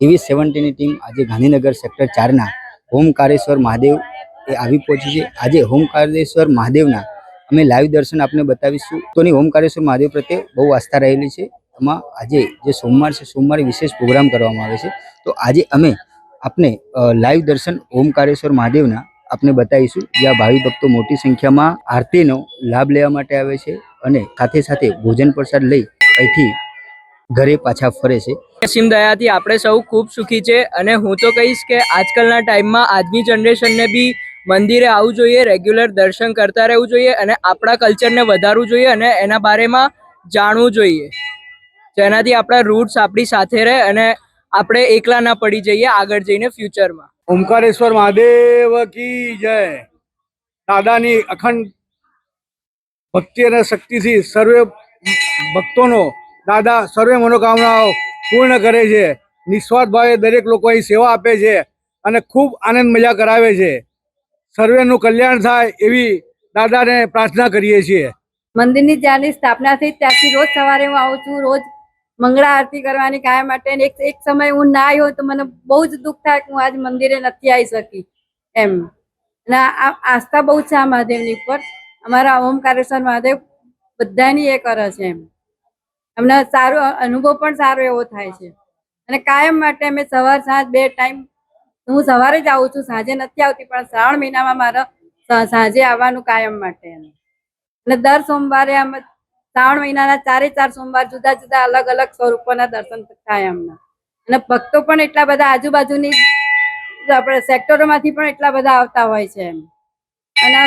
TV સેવન્ટીની team આજે Gandhinagar sector ચારના ઓમકારેશ્વર મહાદેવ એ આવી પહોંચી છે. આજે ઓમકારેશ્વર મહાદેવના અમે લાઈવ દર્શન આપને બતાવીશું. તોની ઓમકારેશ્વર મહાદેવ પ્રત્યે બહુ આસ્થા રહેલી છે. એમાં આજે જે સોમવાર છે, સોમવારે વિશેષ પ્રોગ્રામ કરવામાં આવે છે. તો આજે અમે આપને લાઈવ દર્શન ઓમકારેશ્વર મહાદેવના આપને બતાવીશું. જ્યાં ભાવિ ભક્તો મોટી સંખ્યામાં આરતીનો લાભ લેવા માટે આવે છે અને સાથે સાથે ભોજન પ્રસાદ લઈ અહીંથી ઘરે પાછા ફરે છે. અસીમ દયાથી આપણે સૌ ખૂબ સુખી છે અને હું તો કહીશ કે આજકાલના ટાઈમમાં આજની જનરેશનને બી મંદિરે આવવું જોઈએ, રેગ્યુલર દર્શન કરતા રહેવું જોઈએ અને આપણા કલ્ચરને વધારવું જોઈએ અને એના બારેમાં જાણવું જોઈએ. જેનાથી આપણા રૂટ્સ આપણી સાથે રહે અને આપણે એકલા ના પડી જઈએ આગળ જઈને ફ્યુચરમાં. ઓમકારેશ્વર મહાદેવ કી જય. દાદાની અખંડ ભક્તિ અને શક્તિથી સર્વે ભક્તોનો, દાદા સર્વે મનોકામનાઓ પૂર્ણ કરે છે. નિસ્વાર્થ ભાવે દરેક લોકો અહીં સેવા આપે છે અને ખૂબ આનંદ મજા કરાવે છે. સર્વેનું કલ્યાણ થાય એવી દાદાને પ્રાર્થના કરીએ છીએ. મંદિરની જ્યાંની સ્થાપના થઈ ત્યારથી રોજ સવારે હું આવું છું. રોજ મંગળા આરતી કરવાની કાયમ માટે એક એક સમય હું ના આવી હોય તો મને બહુ જ દુઃખ થાય કે હું આજ મંદિરે નથી આવી શકી. એમ. અને આ આસ્થા બહુ છે આ મહાદેવની ઉપર. અમારા ઓમકારેશ્વર મહાદેવ બધાની એ કરે છે એમ. અમને સારો અનુભવ પણ સારો એવો થાય છે. અને કાયમ માટે અમે સવાર સાંજ બે ટાઈમ, હું સવારે જ આવું છું, સાંજે નથી આવતી, પણ શ્રાવણ મહિનામાં મારે સાંજે આવવાનું કાયમ માટે અને દર સોમવારે અમે શ્રાવણ મહિનાના ચારે ચાર સોમવાર જુદા જુદા અલગ અલગ સ્વરૂપોના દર્શન થાય અમને. અને ભક્તો પણ એટલા બધા આજુબાજુની આપણે સેક્ટરોમાંથી પણ એટલા બધા આવતા હોય છે એમ. અને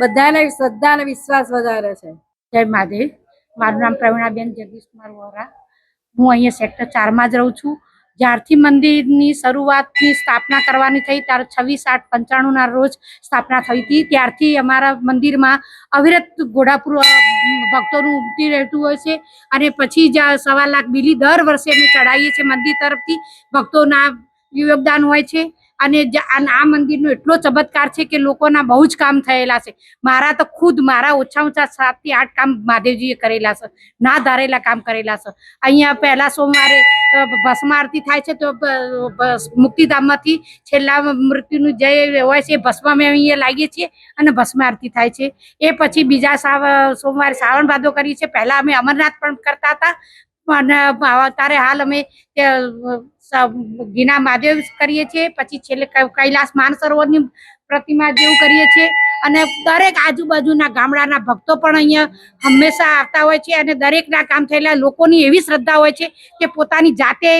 બધાને શ્રદ્ધા અને વિશ્વાસ વધારે છે. જય મહાદેવ. મારું નામ પ્રવીણાબેન જગદીશ કુમાર વોરા. હું અહીંયા સેક્ટર ચારમાં જ રહું છું. જ્યારથી મંદિરની શરૂઆતની સ્થાપના કરવાની થઈ, ત્યારે છવ્વીસ આઠ પંચાણુંના રોજ સ્થાપના થઈ હતી. ત્યારથી અમારા મંદિરમાં અવિરત ઘોડાપુર ભક્તોનું ઉમટી રહેતું હોય છે. અને પછી જ સવા લાખ બિલી દર વર્ષે અમે ચડાવીએ છીએ મંદિર તરફથી. ભક્તોના યોગદાન હોય છે. અને આ મંદિરનો એટલો ચમત્કાર છે કે લોકોના બહુ જ કામ થયેલા છે. મારા તો ખુદ મારા ઓછા ઓછા સાતથી આઠ કામ મહાદેવજીએ કરેલા છે. ના ધારેલા કામ કરેલા છે. અહીંયા પહેલા સોમવારે ભસ્મ આરતી થાય છે તો મુક્તિધામમાંથી છેલ્લા મૃત્યુનું જે હોય છે ભસ્મ અમે અહીંયા લાગીએ છીએ અને ભસ્મ આરતી થાય છે. એ પછી બીજા સોમવારે શ્રાવણ ભાદો કરીએ છીએ. પહેલા અમે અમરનાથ પણ કરતા હતા. અને અત્યારે હાલ અમે ગીના મહાદેવ કરીએ છીએ. પછી છેલ્લે કૈલાસ માનસરોવરની પ્રતિમા જેવું કરીએ છીએ. અને દરેક આજુબાજુના ગામડાના ભક્તો પણ અહીંયા હંમેશા આવતા હોય છે અને દરેકના કામ થયેલા લોકોની એવી શ્રદ્ધા હોય છે કે પોતાની જાતે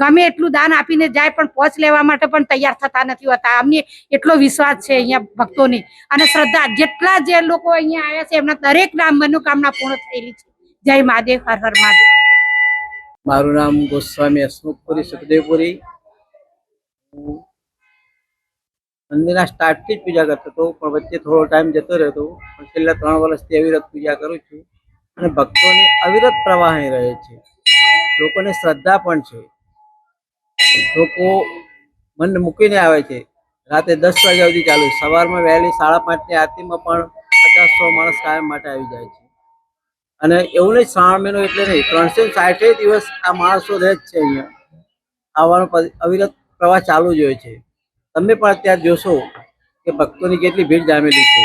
ગમે એટલું દાન આપીને જાય પણ પોચ લેવા માટે પણ તૈયાર થતા નથી હોતા. અમને એટલો વિશ્વાસ છે અહીંયા ભક્તોની. અને શ્રદ્ધા જેટલા જે લોકો અહીંયા આવ્યા છે એમના દરેકના મનોકામના પૂર્ણ થયેલી છે. જય મહાદેવ, હર હર મહાદેવ. મારું નામ ગોસ્વામી હસમુખપુરી સુખદેવપુરી. હું મંદિરના સ્ટાર્ટથી જ પૂજા કરતો હતો, પણ વચ્ચે થોડો ટાઈમ જતો રહેતો. પણ છેલ્લા ત્રણ વર્ષથી અવિરત પૂજા કરું છું અને ભક્તોની અવિરત પ્રવાહ રહે છે. લોકોને શ્રદ્ધા પણ છે. લોકો મન મૂકીને આવે છે. રાતે દસ વાગ્યા સુધી ચાલુ. સવારમાં વહેલી સાડા પાંચની આરતીમાં પણ પચાસ સો માણસ કાયમ માટે આવી જાય છે. અને એવું નહીં, શ્રાવણ મહિનો એટલે નહીં, ત્રણસો સાઠે દિવસ આ માણસો રહે જ છે અહીંયા. આવવાનો અવિરત પ્રવાહ ચાલુ જ હોય છે. તમે પણ અત્યારે જોશો કે ભક્તોની કેટલી ભીડ જામેલી છે.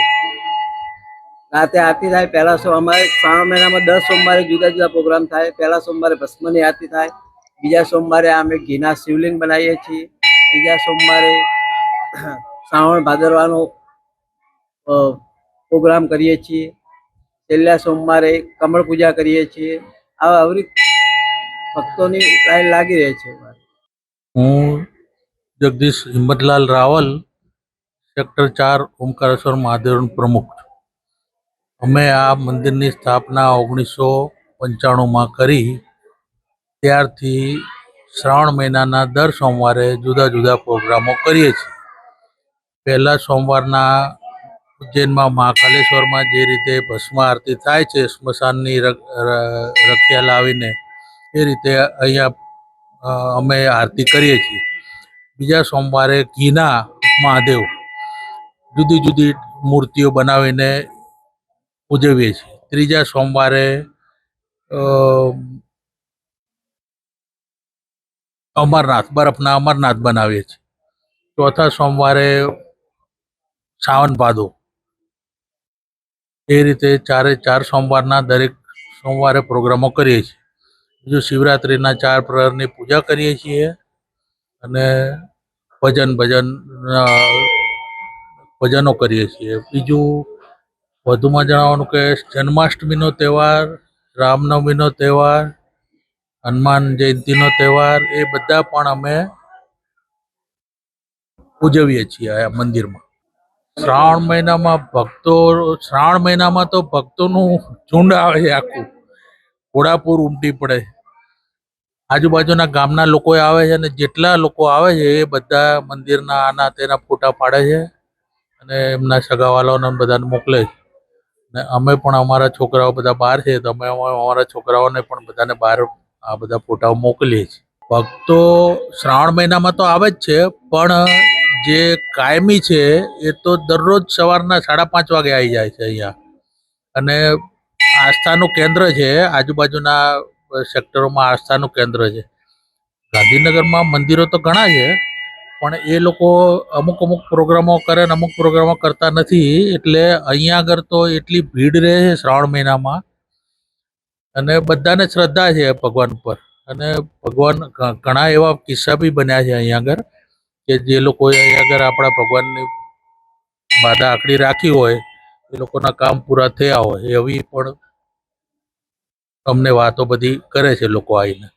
રાતે આરતી થાય, પહેલા સો, અમારે શ્રાવણ મહિનામાં દર સોમવારે જુદા જુદા પ્રોગ્રામ થાય. પહેલા સોમવારે ભસ્મની આરતી થાય, બીજા સોમવારે અમે ઘીના શિવલિંગ બનાવીએ છીએ બીજા સોમવારે શ્રાવણ ભાદરવાનો પ્રોગ્રામ કરીએ છીએ. છેલ્લા સોમવારે કમળ પૂજા કરીએ છીએ. આવા અવરી ભક્તોની લાઈન લાગી રહે છે હું જગદીશ હિંમતલાલ રાવલ, સેક્ટર ચાર, ઓમકારેશ્વર મહાદેવનો પ્રમુખ અમે આ મંદિરની સ્થાપના ઓગણીસો પંચાણુંમાં કરી, ત્યારથી શ્રાવણ મહિનાના દર સોમવારે જુદા જુદા પ્રોગ્રામો કરીએ છીએ. પહેલા સોમવારના ઉજ્જૈનમાં મહાકાલેશ્વરમાં જે રીતે ભસ્મ આરતી થાય છે, સ્મશાનની રખ્યા લાવીને એ રીતે અહીંયા અમે આરતી કરીએ છીએ. બીજા સોમવારે ઘીના મહાદેવ જુદી જુદી મૂર્તિઓ બનાવીને ઉજવીએ છીએ. ત્રીજા સોમવારે અમરનાથ, બરફના અમરનાથ બનાવીએ છીએ. ચોથા સોમવારે સાવન ભાદો. એ રીતે ચારે ચાર સોમવારના દરેક સોમવારે પ્રોગ્રામો કરીએ છીએ. બીજું શિવરાત્રિના ચાર પ્રહરની પૂજા કરીએ છીએ અને ભજન ભજન ભજનો કરીએ છીએ. બીજું વધુમાં જણાવવાનું કે જન્માષ્ટમીનો તહેવાર, રામનવમીનો તહેવાર, હનુમાન જયંતિનો તહેવાર, એ બધા પણ અમે ઉજવીએ છીએ આ મંદિરમાં. શ્રાવણ મહિનામાં ભક્તો, શ્રાવણ મહિનામાં તો ભક્તોનું ઝુંડ આવે છે આખું. ઘોડાપુર ઉમટી પડે. આજુબાજુના ગામના લોકો આવે છે અને જેટલા લોકો આવે છે એ બધા મંદિરના આના તેના ફોટા પાડે છે અને એમના સગાવાલાઓને બધાને મોકલે છે. ને અમે પણ અમારા છોકરાઓ બધા બહાર છે તો અમે અમારા છોકરાઓને પણ બધાને બહાર આ બધા ફોટાઓ મોકલીએ છીએ. ભક્તો શ્રાવણ મહિનામાં તો આવે જ છે પણ જે કાયમી છે, એ તો દરરોજ સવારના સાડા પાંચ વાગે આવી જાય છે અહીંયા. અને આસ્થાનું કેન્દ્ર છે, આજુબાજુના સેક્ટરોમાં આસ્થાનું કેન્દ્ર છે. ગાંધીનગરમાં મંદિરો તો ઘણા છે, પણ એ લોકો અમુક અમુક પ્રોગ્રામો કરે ને અમુક પ્રોગ્રામો કરતા નથી, એટલે અહીંયા આગળ તો એટલી ભીડ રહે છે શ્રાવણ મહિનામાં. અને બધાને શ્રદ્ધા છે ભગવાન પર અને ભગવાન ઘણા એવા કિસ્સા બી બન્યા છે અહીંયા આગળ. કે જે લોકોએ અગર આપણા ભગવાનની બાધા આકડી રાખી હોય, એ લોકોના કામ પૂરા થયા હોય, એવી પણ અમને વાતો બધી કરે છે લોકો આવીને.